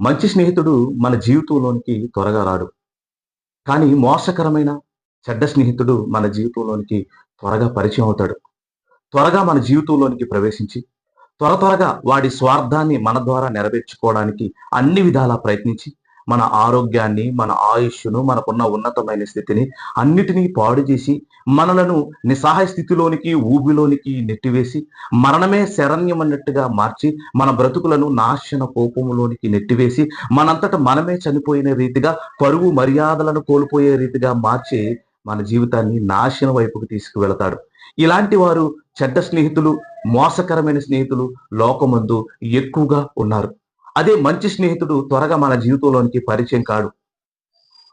మంచి స్నేహితుడు మన జీవితంలోనికి త్వరగా రాడు. కానీ మోసకరమైన చెడ్డ స్నేహితుడు మన జీవితంలోనికి త్వరగా పరిచయం అవుతాడు. త్వరగా మన జీవితంలోనికి ప్రవేశించి త్వర త్వరగా వాడి స్వార్థాన్ని మన ద్వారా నెరవేర్చుకోవడానికి అన్ని విధాలా ప్రయత్నించి మన ఆరోగ్యాన్ని మన ఆయుష్ను మనకున్న ఉన్నతమైన స్థితిని అన్నిటినీ పాడు చేసి మనలను నిస్సహాయ స్థితిలోనికి ఊబిలోనికి నెట్టివేసి మరణమే శరణ్యం అన్నట్టుగా మార్చి మన బ్రతుకులను నాశన కోపములోనికి నెట్టివేసి మనంతట మనమే చనిపోయిన రీతిగా పరువు మర్యాదలను కోల్పోయే రీతిగా మార్చి మన జీవితాన్ని నాశనం వైపుకు తీసుకువెళతాడు. ఇలాంటి వారు చెడ్డ స్నేహితులు మోసకరమైన స్నేహితులు లోకమందు ఎక్కువగా ఉన్నారు. అదే మంచి స్నేహితుడు త్వరగా మన జీవితంలోనికి పరిచయం కాడు.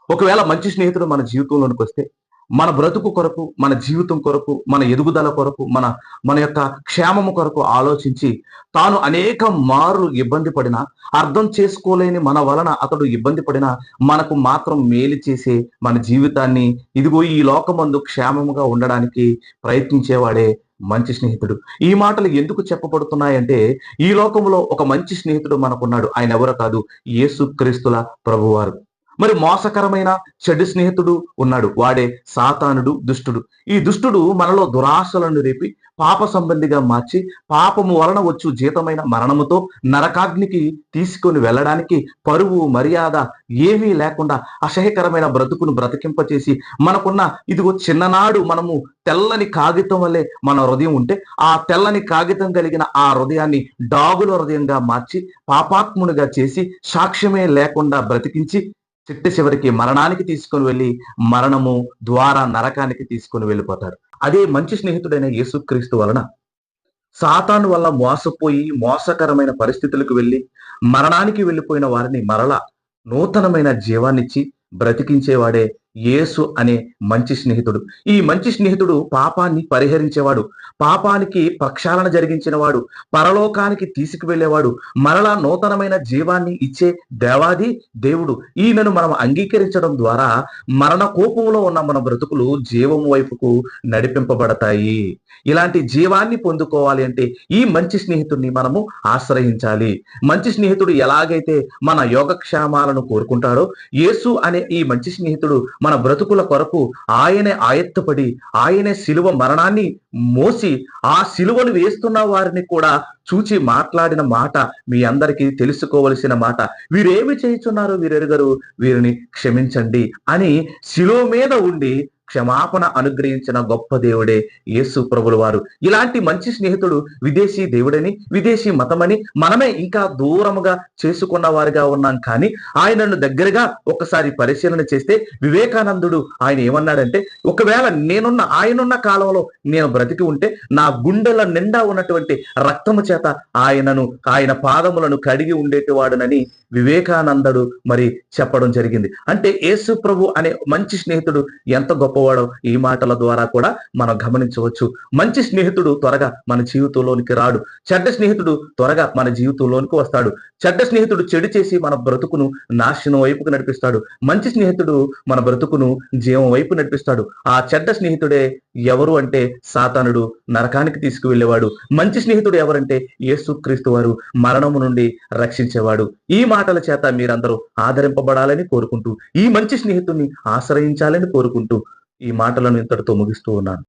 ఒకవేళ మంచి స్నేహితుడు మన జీవితంలోనికి వస్తే మన బ్రతుకు కొరకు మన జీవితం కొరకు మన ఎదుగుదల కొరకు మన మన యొక్క క్షేమము కొరకు ఆలోచించి తాను అనేక మార్లు ఇబ్బంది పడినా అర్థం చేసుకోలేని మన వలన అతడు ఇబ్బంది పడినా మనకు మాత్రం మేలు చేసే మన జీవితాన్ని ఇదిగో ఈ లోకమందు క్షేమముగా ఉండడానికి ప్రయత్నించేవాడే మంచి స్నేహితుడు. ఈ మాటలు ఎందుకు చెప్పబడుతున్నాయంటే ఈ లోకంలో ఒక మంచి స్నేహితుడు మనకున్నాడు. ఆయన ఎవరో కాదు యేసు క్రీస్తుల ప్రభువారు. మరి మోసకరమైన చెడు స్నేహితుడు ఉన్నాడు. వాడే సాతానుడు దుష్టుడు. ఈ దుష్టుడు మనలో దురాశలను రేపి పాప సంబంధిగా మార్చి పాపము వలన వచ్చు జీతమైన మరణముతో నరకాగ్నికి తీసుకొని వెళ్ళడానికి పరువు మర్యాద ఏమీ లేకుండా అసహ్యకరమైన బ్రతుకును బ్రతికింపచేసి మనకున్న ఇదిగో చిన్ననాడు మనము తెల్లని కాగితం వల్లే మన హృదయం ఉంటే ఆ తెల్లని కాగితం కలిగిన ఆ హృదయాన్ని డాగుల హృదయంగా మార్చి పాపాత్మునిగా చేసి సాక్ష్యమే లేకుండా బ్రతికించి చిట్ట చివరికి మరణానికి తీసుకొని వెళ్ళి మరణము ద్వారా నరకానికి తీసుకొని వెళ్ళిపోతారు. అదే మంచి స్నేహితుడైన యేసుక్రీస్తు వలన సాతాను వల్ల మోసపోయి మోసకరమైన పరిస్థితులకు వెళ్ళి మరణానికి వెళ్ళిపోయిన వారిని మరల నూతనమైన జీవాన్నిచ్చి బ్రతికించేవాడే యేసు అనే మంచి స్నేహితుడు. ఈ మంచి స్నేహితుడు పాపాన్ని పరిహరించేవాడు. పాపానికి ప్రక్షాళన జరిగించినవాడు. పరలోకానికి తీసుకువెళ్ళేవాడు. మరలా నూతనమైన జీవాన్ని ఇచ్చే దేవాది దేవుడు. ఈయనను మనం అంగీకరించడం ద్వారా మరణ కోపంలో ఉన్న మన బ్రతుకులు జీవం వైపుకు నడిపింపబడతాయి. ఇలాంటి జీవాన్ని పొందుకోవాలి అంటే ఈ మంచి స్నేహితుడిని మనము ఆశ్రయించాలి. మంచి స్నేహితుడు ఎలాగైతే మన యోగక్షేమాలను కోరుకుంటాడో యేసు అనే ఈ మంచి స్నేహితుడు మన బ్రతుకుల కొరకు ఆయనే ఆయత్తపడి ఆయనే శిలువ మరణాన్ని మోసి ఆ శిలువను వేస్తున్న వారిని కూడా చూచి మాట్లాడిన మాట మీ అందరికీ తెలుసుకోవలసిన మాట. వీరేమి చేయుచున్నారు వీరెరుగరు? వీరిని క్షమించండి అని శిలువ మీద ఉండి క్షమాపణ అనుగ్రహించిన గొప్ప దేవుడే యేసు ప్రభుల వారు. ఇలాంటి మంచి స్నేహితుడు విదేశీ దేవుడని విదేశీ మతమని మనమే ఇంకా దూరముగా చేసుకున్న వారిగా ఉన్నాం. కానీ ఆయనను దగ్గరగా ఒకసారి పరిశీలన చేస్తే వివేకానందుడు ఆయన ఏమన్నాడంటే ఒకవేళ నేనున్న ఆయనున్న కాలంలో నేను బ్రతికి ఉంటే నా గుండెల నిండా ఉన్నటువంటి రక్తము చేత ఆయనను ఆయన పాదములను కడిగి ఉండేటివాడునని వివేకానందుడు మరి చెప్పడం జరిగింది. అంటే యేసు ప్రభు అనే మంచి స్నేహితుడు ఎంత గొప్ప గొప్పవాడో ఈ మాటల ద్వారా కూడా మనం గమనించవచ్చు. మంచి స్నేహితుడు త్వరగా మన జీవితంలోనికి రాడు. చెడ్డ స్నేహితుడు త్వరగా మన జీవితంలోనికి వస్తాడు. చెడ్డ స్నేహితుడు చెడు చేసి మన బ్రతుకును నాశనం వైపుకు నడిపిస్తాడు. మంచి స్నేహితుడు మన బ్రతుకును జీవం వైపు నడిపిస్తాడు. ఆ చెడ్డ స్నేహితుడే ఎవరు అంటే సాతానుడు నరకానికి తీసుకువెళ్ళేవాడు. మంచి స్నేహితుడు ఎవరంటే యేసుక్రీస్తు వారు మరణము నుండి రక్షించేవాడు. ఈ మాటల చేత మీరందరూ ఆదరింపబడాలని కోరుకుంటూ ఈ మంచి స్నేహితుడిని ఆశ్రయించాలని కోరుకుంటూ ఈ మాటలను ఇంతటితో ముగిస్తూ ఉన్నాను.